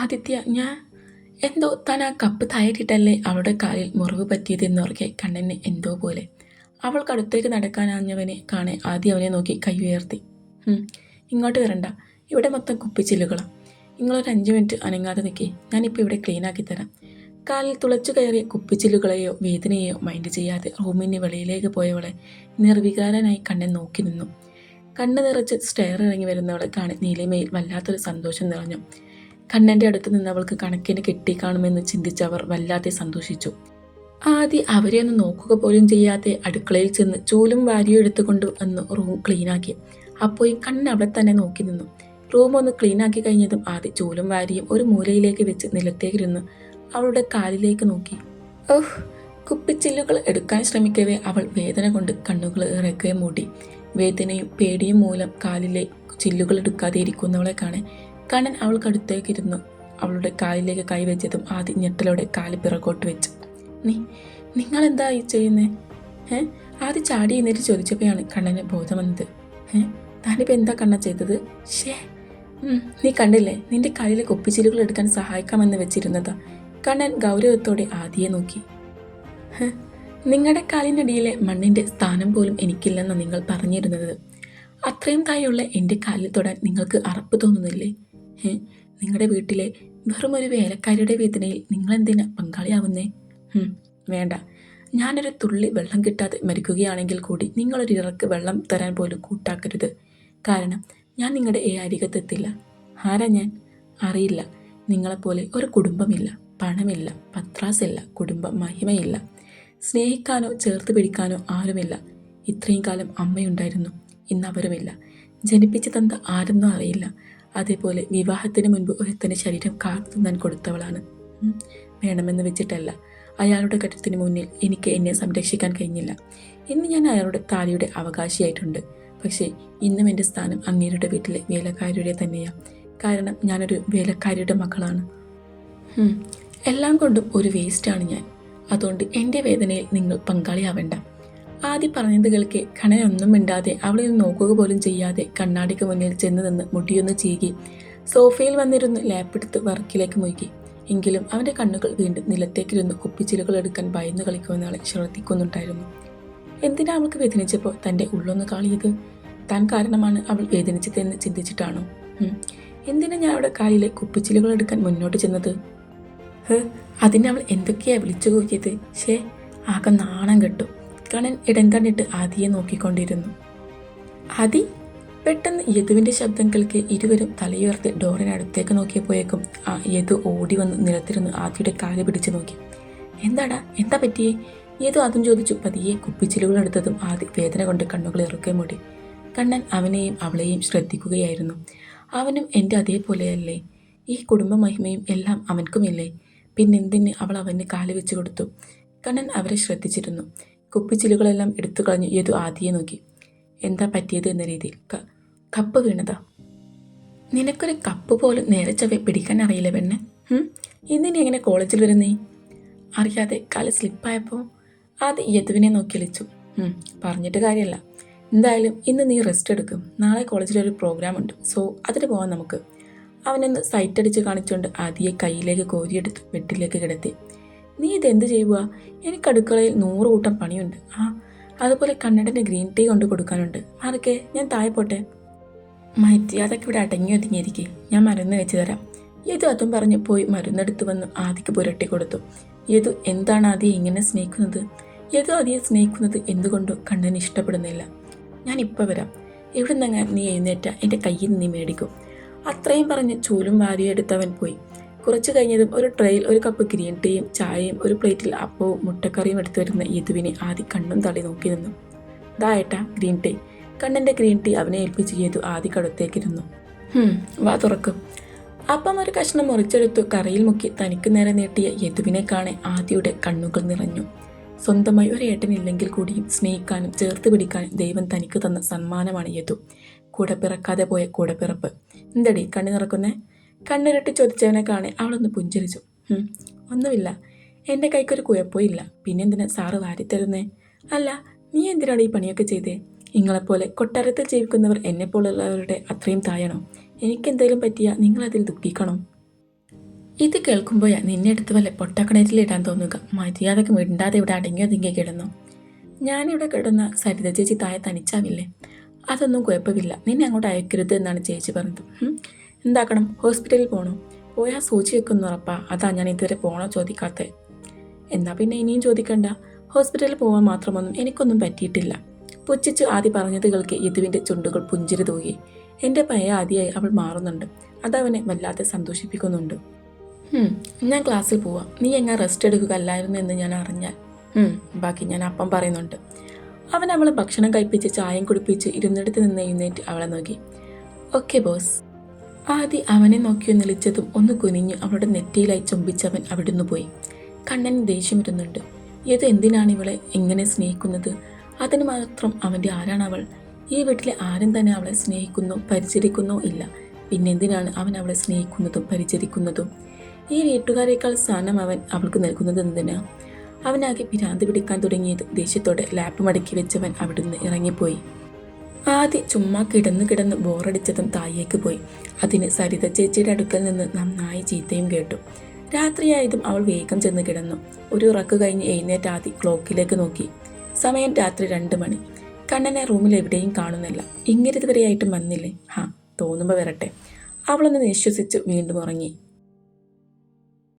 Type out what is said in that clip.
ആദിത്യ ഞാൻ എന്തോ താൻ ആ കപ്പ് താഴെയിട്ടല്ലേ അവളുടെ കാലിൽ മുറിവ് പറ്റിയതെന്നോർക്കെ കണ്ണന് എന്തോ പോലെ. അവൾക്കടുത്തേക്ക് നടക്കാനാഞ്ഞവനെ കാണെ ആദ്യം അവനെ നോക്കി കൈ ഉയർത്തി. ഇങ്ങോട്ട് വരണ്ട. ഇവിടെ മൊത്തം കുപ്പിച്ചില്ലുകളാണ് നിങ്ങളൊരു അഞ്ച് മിനിറ്റ് അനങ്ങാതെ നിൽക്കേ ഞാനിപ്പോൾ ഇവിടെ ക്ലീനാക്കി തരാം. കാലിൽ തുളച്ചു കയറിയ കുപ്പിച്ചില്ലുകളെയോ വേദനയെയോ മൈൻഡ് ചെയ്യാതെ റൂമിന് വെളിയിലേക്ക് പോയവളെ നിർവികാരനായി കണ്ണൻ നോക്കി നിന്നു. കണ്ണ് നിറച്ച് സ്റ്റെയർ ഇറങ്ങി വരുന്നവളെ കാണി നീലിമയിൽ വല്ലാത്തൊരു സന്തോഷം നിറഞ്ഞു. കണ്ണന്റെ അടുത്ത് നിന്ന് അവൾക്ക് കണക്കിന് കിട്ടിക്കാണുമെന്ന് ചിന്തിച്ചവർ വല്ലാതെ സന്തോഷിച്ചു. അവരെ ഒന്ന് നോക്കുക പോലും ചെയ്യാതെ അടുക്കളയിൽ ചെന്ന് ചൂലും വാരിയും എടുത്തുകൊണ്ട് വന്ന് റൂം ക്ലീനാക്കി. അപ്പോൾ കണ്ണൻ അവിടെ തന്നെ നോക്കി നിന്നു. റൂം ഒന്ന് ക്ലീനാക്കി കഴിഞ്ഞതും ആദ്യ ചൂലും വാരിയും ഒരു മൂലയിലേക്ക് വെച്ച് നിലത്തേക്കിരുന്ന് അവളുടെ കാലിലേക്ക് നോക്കി. ഓഹ് കുപ്പിച്ചില്ലുകൾ എടുക്കാൻ ശ്രമിക്കവേ അവൾ വേദന കൊണ്ട് കണ്ണുകൾ ഇറക്കുകയും മൂടി. വേദനയും പേടിയും മൂലം കാലിലെ ചില്ലുകൾ എടുക്കാതെ ഇരിക്കുന്നവളെ കാണെ. കണ്ണൻ അവൾക്കടുത്തേക്കിരുന്നു അവളുടെ കാലിലേക്ക് കൈവച്ചതും ആദ്യം ഞെട്ടലോടെ കാൽ പിറകോട്ട് വെച്ചു. നീ നിങ്ങളെന്താ ഈ ചെയ്യുന്നേ? ഏ? ആദ്യം ചാടി എന്നിട്ട് ചോദിച്ചപ്പോഴാണ് കണ്ണന് ബോധം വന്നത്. ഏ? താനിപ്പോൾ എന്താ കണ്ണ ചെയ്തത്? ഷേ നീ കണ്ടില്ലേ? നിന്റെ കാലിലെ കുപ്പിച്ചിലുകൾ എടുക്കാൻ സഹായിക്കാമെന്ന് വെച്ചിരുന്നതാ. കണ്ണൻ ഗൗരവത്തോടെ ആദിയെ നോക്കി. നിങ്ങളുടെ കാലിന്റെ അടിയിലെ മണ്ണിന്റെ സ്ഥാനം പോലും എനിക്കില്ലെന്ന് നിങ്ങൾ പറഞ്ഞിരുന്നത്. അത്രയും തായുള്ള എന്റെ കാലിൽ തൊടാൻ നിങ്ങൾക്ക് അറപ്പ് തോന്നുന്നില്ലേ? നിങ്ങളുടെ വീട്ടിലെ വെറും ഒരു വേലക്കാരിയുടെ വേദനയിൽ നിങ്ങളെന്തിനാ പങ്കാളിയാവുന്നേ? വേണ്ട. ഞാനൊരു തുള്ളി വെള്ളം കിട്ടാതെ മരിക്കുകയാണെങ്കിൽ കൂടി നിങ്ങളൊരു ഇറക്ക് വെള്ളം തരാൻ പോലും കൂട്ടാക്കരുത്. കാരണം ഞാൻ നിങ്ങളുടെ ഏ അരികത്തെത്തില്ല. ആരാ ഞാൻ? അറിയില്ല. നിങ്ങളെപ്പോലെ ഒരു കുടുംബമില്ല. പണമില്ല. പത്രാസില്ല. കുടുംബ മഹിമയില്ല. സ്നേഹിക്കാനോ ചേർത്ത് പിടിക്കാനോ ആരുമില്ല. ഇത്രയും കാലം അമ്മയുണ്ടായിരുന്നു. ഇന്ന് അവരുമില്ല. ജനിപ്പിച്ചു തന്ന ആരെന്നും അറിയില്ല. അതേപോലെ വിവാഹത്തിന് മുൻപ് ഒരുത്തന് ശരീരം കാത്തു തിന്നാൻ കൊടുത്തവളാണ് വേണമെന്ന് വെച്ചിട്ടല്ല. അയാളുടെ ഘട്ടത്തിന് മുന്നിൽ എനിക്ക് എന്നെ സംരക്ഷിക്കാൻ കഴിഞ്ഞില്ല. ഇന്ന് ഞാൻ അയാളുടെ താലിയുടെ അവകാശിയായിട്ടുണ്ട്. പക്ഷേ ഇന്നും എന്റെ സ്ഥാനം അങ്ങേരുടെ വീട്ടിലെ വേലക്കാരിയുടെ തന്നെയാണ് കാരണം ഞാനൊരു വേലക്കാരിയുടെ മകളാണ്. എല്ലാം കൊണ്ടും ഒരു വേസ്റ്റാണ് ഞാൻ. അതുകൊണ്ട് എന്റെ വേദനയിൽ നിങ്ങൾ പങ്കാളിയാവേണ്ട. ആദ്യം പറഞ്ഞത് കേൾക്കെ. ഖനനൊന്നും മിണ്ടാതെ അവളെ നോക്കുക പോലും ചെയ്യാതെ കണ്ണാടിക്ക് മുന്നിൽ ചെന്ന് നിന്ന് മുടിയൊന്ന് ചീകി. സോഫയിൽ വന്നിരുന്ന് ലാപ്പെടുത്ത് വർക്കിലേക്ക് മുഴുകി. എങ്കിലും അവന്റെ കണ്ണുകൾ വീണ്ടും നിലത്തേക്കിരുന്ന് കുപ്പിച്ചിലുകൾ എടുക്കാൻ ഭയന്ന് കളിക്കുമെന്ന് ആളെ ശ്രദ്ധിക്കുന്നുണ്ടായിരുന്നു എന്തിനാ അവൾക്ക് വേദനിച്ചപ്പോൾ തന്റെ ഉള്ളൊന്ന് കാളിയത്? താൻ കാരണമാണ് അവൾ വേദനിച്ചതെന്ന് ചിന്തിച്ചിട്ടാണോ? എന്തിനാ ഞാൻ അവിടെ കാലിലെ കുപ്പിച്ചിലുകൾ എടുക്കാൻ മുന്നോട്ട് ചെന്നത്? ഹ് അതിനെ അവൾ എന്തൊക്കെയാ വിളിച്ചു കൂക്കിയത്? ഷേ ആകെ നാണം കെട്ടു. കണ്ണൻ ഇടം കണ്ടിട്ട് ആദിയെ നോക്കിക്കൊണ്ടിരുന്നു. ആദി പെട്ടെന്ന് യദുവിന്റെ ശബ്ദം കേൾക്ക് ഇരുവരും തലയുയർത്തി ഡോറിനടുത്തേക്ക് നോക്കിയപ്പോയേക്കും ആ യദു ഓടി വന്ന് നിലത്തിരുന്ന് ആദിയുടെ കാൽ പിടിച്ചു നോക്കി. എന്താടാ? എന്താ പറ്റിയേ? യദു അതും ചോദിച്ചു. പതിയെ കുപ്പിച്ചിലുകളെടുത്തതും ആദി വേദന കൊണ്ട് കണ്ണുകൾ ഇറക്കുകയും മൂടി. കണ്ണൻ അവനെയും അവളെയും ശ്രദ്ധിക്കുകയായിരുന്നു. അവനും എന്റെ അതേപോലെയല്ലേ? ഈ കുടുംബ മഹിമയും എല്ലാം അവൻക്കുമില്ലേ? പിന്നെന്തിന് അവൾ അവന് കാൽ വെച്ച് കൊടുത്തു? കണ്ണൻ അവരെ ശ്രദ്ധിച്ചിരുന്നു. കുപ്പിച്ചിലുകളെല്ലാം എടുത്തു കളഞ്ഞു യദു ആദിയെ നോക്കി. എന്താ പറ്റിയത് എന്ന രീതിയിൽ? കപ്പ് വീണതാ. നിനക്കൊരു കപ്പ് പോലും നേരെ ചവ പിടിക്കാൻ അറിയില്ല പെണ്ണ്? ഇന്നിനി എങ്ങനെ കോളേജിൽ വരുന്നേ? അറിയാതെ കാൽ സ്ലിപ്പായപ്പോൾ ആദ്യം യദുവിനെ നോക്കി വിളിച്ചു പറഞ്ഞിട്ട് കാര്യമല്ല എന്തായാലും ഇന്ന് നീ റെസ്റ്റ് എടുക്കും. നാളെ കോളേജിൽ ഒരു പ്രോഗ്രാം ഉണ്ട്. സോ അതിന് പോവാം നമുക്ക്. അവനൊന്ന് സൈറ്റ് അടിച്ച് കാണിച്ചുകൊണ്ട് ആദിയെ കയ്യിലേക്ക് കോരിയെടുത്ത് ബെഡിലേക്ക് കിടത്തി. നീ ഇതെന്ത് ചെയ്യുക എനിക്ക് അടുക്കളയിൽ നൂറ് കൂട്ടം പണിയുണ്ട്. ആ അതുപോലെ കണ്ണടന്റെ ഗ്രീൻ ടീ കൊണ്ട് കൊടുക്കാനുണ്ട്. ആരൊക്കെ? ഞാൻ താഴെ പോട്ടെ. അതൊക്കെ ഇവിടെ അടങ്ങി ഒതുങ്ങിയിരിക്കെ. ഞാൻ മരുന്ന് വെച്ച് തരാം. യതു അതും പറഞ്ഞ് പോയി മരുന്നെടുത്ത് വന്ന് ആദിക്ക് പുരട്ടി കൊടുത്തു. യതു എന്താണ് ആദ്യം ഇങ്ങനെ സ്നേഹിക്കുന്നത്? യതു ആദ്യം സ്നേഹിക്കുന്നത് എന്തുകൊണ്ടോ കണ്ണന് ഇഷ്ടപ്പെടുന്നില്ല. ഞാൻ ഇപ്പോൾ വരാം. ഇവിടെ നിന്ന് നീ എഴുന്നേറ്റ എന്റെ കയ്യിൽ നീ മേടിക്കും. അത്രയും പറഞ്ഞ് ചൂലും വാരിയെടുത്തവൻ പോയി. കുറച്ചു കഴിഞ്ഞതും ഒരു ട്രെയിൽ ഒരു കപ്പ് ഗ്രീൻ ടീയും ചായയും ഒരു പ്ലേറ്റിൽ അപ്പവും മുട്ടക്കറിയും എടുത്തു വരുന്ന യദുവിനെ ആദ്യം കണ്ണും തള്ളി നോക്കി നിന്നു. ദാ ഗ്രീൻ ടീ കണ്ണന്റെ ഗ്രീൻ ടീ അവനെ ഏൽപ്പിച്ച് യദു ആദ്യ കടുത്തേക്കിരുന്നു വാ തുറക്കും. അപ്പം ഒരു കഷ്ണം മുറിച്ചെടുത്തു കറിയിൽ മുക്കി തനിക്ക് നേരെ നീട്ടിയ യദുവിനെ കാണെ ആദിയുടെ കണ്ണുകൾ നിറഞ്ഞു. സ്വന്തമായി ഒരു ഏട്ടനില്ലെങ്കിൽ കൂടിയും സ്നേഹിക്കാനും ചേർത്ത് പിടിക്കാനും ദൈവം തനിക്ക് തന്ന സമ്മാനമാണ് യദു. കൂടെ പിറക്കാതെ പോയ കൂടെ പിറപ്പ്. എന്തടി കണ്ണി നിറക്കുന്നേ? കണ്ണിരട്ടി ചോദിച്ചവനെ കാണെ അവളൊന്ന് പുഞ്ചിരിച്ചു. ഒന്നുമില്ല. എന്റെ കൈക്കൊരു കുഴപ്പമില്ല പിന്നെന്തിനാ സാറ് വാരിത്തരുന്നേ അല്ല നീ എന്തിനാണ് ഈ പണിയൊക്കെ ചെയ്തേ? നിങ്ങളെപ്പോലെ കൊട്ടാരത്തിൽ ജീവിക്കുന്നവർ എന്നെപ്പോലുള്ളവരുടെ അത്രയും തായണോ എനിക്കെന്തെങ്കിലും പറ്റിയാൽ നിങ്ങളതിൽ ദുഃഖിക്കണം. ഇത് കേൾക്കുമ്പോഴാണ് നിന്നെ എടുത്ത് വല്ല പൊട്ടക്കണറ്റിലിടാൻ തോന്നുക. മര്യാദയ്ക്ക് മിണ്ടാതെ ഇവിടെ അടങ്ങി ഒതുങ്ങി കിടന്നു. ഞാനിവിടെ കിടന്ന സരിത ചേച്ചി താഴെ തനിച്ചാവില്ലേ? അതൊന്നും കുഴപ്പമില്ല. നിന്നെ അങ്ങോട്ട് അയക്കരുത് എന്നാണ് ചേച്ചി പറഞ്ഞത്. എന്താക്കണം? ഹോസ്പിറ്റലിൽ പോകണം പോയാൽ സൂചി വെക്കുന്നു ഉറപ്പാ. അതാ ഞാൻ ഇതുവരെ പോകണോ ചോദിക്കാത്തത്. എന്നാൽ പിന്നെ ഇനിയും ചോദിക്കണ്ട. ഹോസ്പിറ്റലിൽ പോകാൻ മാത്രമൊന്നും എനിക്കൊന്നും പറ്റിയിട്ടില്ല. പുച്ഛിച്ച് ആദ്യ പറഞ്ഞത് കേൾക്കെ യദുവിന്റെ ചുണ്ടുകൾ പുഞ്ചിരി തൂകി. എന്റെ പയ ആദ്യമായി അവൾ മാറുന്നുണ്ട്. അതവനെ വല്ലാതെ സന്തോഷിപ്പിക്കുന്നുണ്ട്. ഞാൻ ക്ലാസ്സിൽ പോവാം. നീ എങ്ങനെ റെസ്റ്റ് എടുക്കുക അല്ലായിരുന്നു എന്ന് ഞാൻ അറിഞ്ഞാൽ. ബാക്കി ഞാൻ അപ്പം പറയുന്നുണ്ട്. അവൻ അവളെ ഭക്ഷണം കഴിപ്പിച്ച് ചായം കുടിപ്പിച്ച് ഇരുന്നിടത്ത് നിന്ന് എഴുന്നേറ്റ് അവളെ നോക്കി. Okay boss. ആദി അവനെ നോക്കി നിളിച്ചതും ഒന്ന് കുനിഞ്ഞു അവളുടെ നെറ്റിയിലായി ചുംബിച്ചവൻ അവിടുന്ന് പോയി. കണ്ണൻ ദേഷ്യം വരുന്നുണ്ട് ഇത് എന്തിനാണ് ഇവളെ എങ്ങനെ സ്നേഹിക്കുന്നത്? അതിന് മാത്രം അവന്റെ ആരാണ് അവൾ? ഈ വീട്ടിലെ ആരും തന്നെ അവളെ സ്നേഹിക്കുന്നു പരിചരിക്കുന്നോ ഇല്ല. പിന്നെന്തിനാണ് അവൻ അവളെ സ്നേഹിക്കുന്നതും പരിചരിക്കുന്നതും? ഈ വീട്ടുകാരേക്കാൾ സ്ഥാനം അവൻ അവൾക്ക് നൽകുന്നത് എന്തിനാ? അവനാകെ ഭ്രാന്തി പിടിക്കാൻ തുടങ്ങിയത് ദേഷ്യത്തോടെ ലാപ്പ് മടക്കി വെച്ചവൻ അവിടുന്ന് ഇറങ്ങിപ്പോയി. ആദ്യം ചുമ്മാ കിടന്നു കിടന്ന് ബോറടിച്ചതും താഴേക്ക് പോയി. അതിന് സരിത ചേച്ചിയുടെ അടുക്കൽ നിന്ന് നന്നായി ചീത്തയും കേട്ടു. രാത്രിയായതും അവൾ വേഗം ചെന്ന് കിടന്നു. ഒരു ഉറക്ക് കഴിഞ്ഞ് എഴുന്നേറ്റ് ആദ്യം ക്ലോക്കിലേക്ക് നോക്കി. സമയം രാത്രി രണ്ട് മണി. കണ്ണനെ റൂമിൽ എവിടെയും കാണുന്നില്ല. ഇങ്ങനെ ഇതുവരെയായിട്ടും വന്നില്ലേ? ഹാ തോന്നുമ്പോൾ വരട്ടെ. അവളൊന്ന് നിശ്വസിച്ച് വീണ്ടും ഉറങ്ങി.